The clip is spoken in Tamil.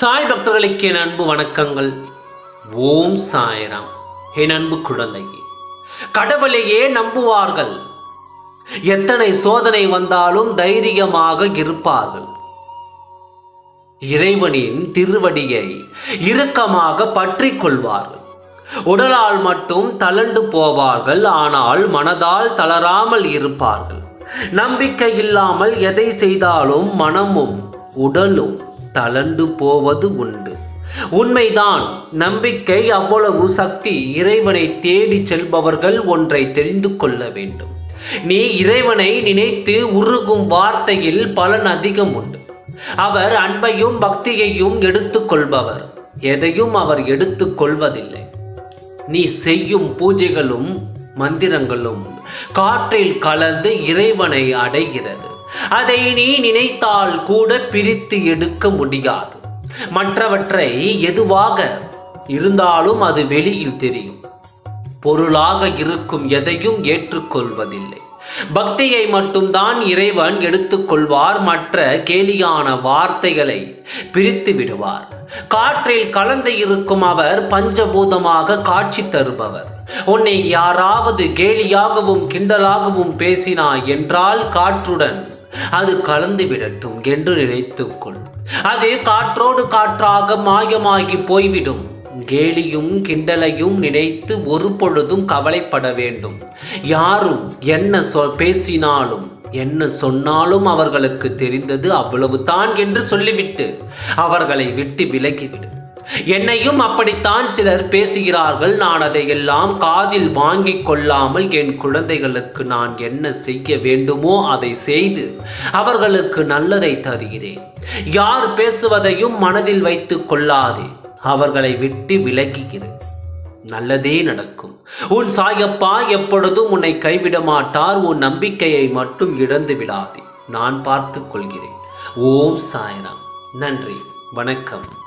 சாய் பக்தர்களுக்கு என் அன்பு வணக்கங்கள். ஓம் சாய்ராம். என் அன்பு குழந்தையே கடவுளையே நம்புவார்கள். எத்தனை சோதனை வந்தாலும் தைரியமாக இருப்பார்கள். இறைவனின் திருவடியை இறுக்கமாக பற்றி கொள்வார்கள். உடலால் மட்டும் தளண்டு போவார்கள் ஆனால் மனதால் தளராமல் இருப்பார்கள். நம்பிக்கை இல்லாமல் எதை செய்தாலும் மனமும் உடலும் தளண்டு போவது உண்டு. உண்மைதான் நம்பிக்கை அவ்வளவு சக்தி இறைவனை தேடி செல்பவர்கள் ஒன்றை தெரிந்து கொள்ள வேண்டும். நீ இறைவனை நினைத்து உருகும் வார்த்தையில் பலன் அதிகம் உண்டு. அவர் அன்பையும் பக்தியையும் எடுத்துக்கொள்பவர் எதையும் அவர் எடுத்துக்கொள்வதில்லை நீ செய்யும் பூஜைகளும் மந்திரங்களும் காற்றில் கலந்து இறைவனை அடைகிறது. அதை நீ நினைத்தால் கூட பிரித்து எடுக்க முடியாது. மற்றவற்றை எதுவாக இருந்தாலும் அது வெளியில் தெரியும். பொருளாக இருக்கும் எதையும் ஏற்றுக்கொள்வதில்லை. பக்தியை மட்டும்தான் இறைவன் எடுத்துக்கொள்வார் மற்ற கேலியான வார்த்தைகளை பிரித்து விடுவார். காற்றில் கலந்து இருக்கும் அவர் பஞ்சபூதமாக காட்சி தருபவர். உன்னை யாராவது கேலியாகவும் கிண்டலாகவும் பேசினாய் என்றால் காற்றுடன் அது கலந்து விடட்டும் என்று நினைத்துக்கொள் அது காற்றோடு காற்றாக மாயமாகி போய்விடும். கேலியும் கிண்டலையும் நினைத்து ஒரு பொழுதும் கவலைப்பட வேண்டும். யாரும் என்ன சொ பேசினாலும் என்ன சொன்னாலும் அவர்களுக்கு தெரிந்தது அவ்வளவுதான் என்று சொல்லிவிட்டு அவர்களை விட்டு விலகிவிடும் என்னையும் அப்படித்தான் சிலர் பேசுகிறார்கள். நான் அதையெல்லாம் காதில் வாங்கிக் கொள்ளாமல் என் குழந்தைகளுக்கு நான் என்ன செய்ய வேண்டுமோ அதை செய்து அவர்களுக்கு நல்லதை தருகிறேன். யார் பேசுவதையும் மனதில் வைத்துக் கொள்ளாதே. அவர்களை விட்டு விலகுகிறேன். நல்லதே நடக்கும். உன் சாயப்பா எப்பொழுதும் உன்னை கைவிட மாட்டார். உன் நம்பிக்கையை மட்டும் இழந்து விடாதே. நான் பார்த்து கொள்கிறேன். ஓம் சாயனம் நன்றி. வணக்கம்.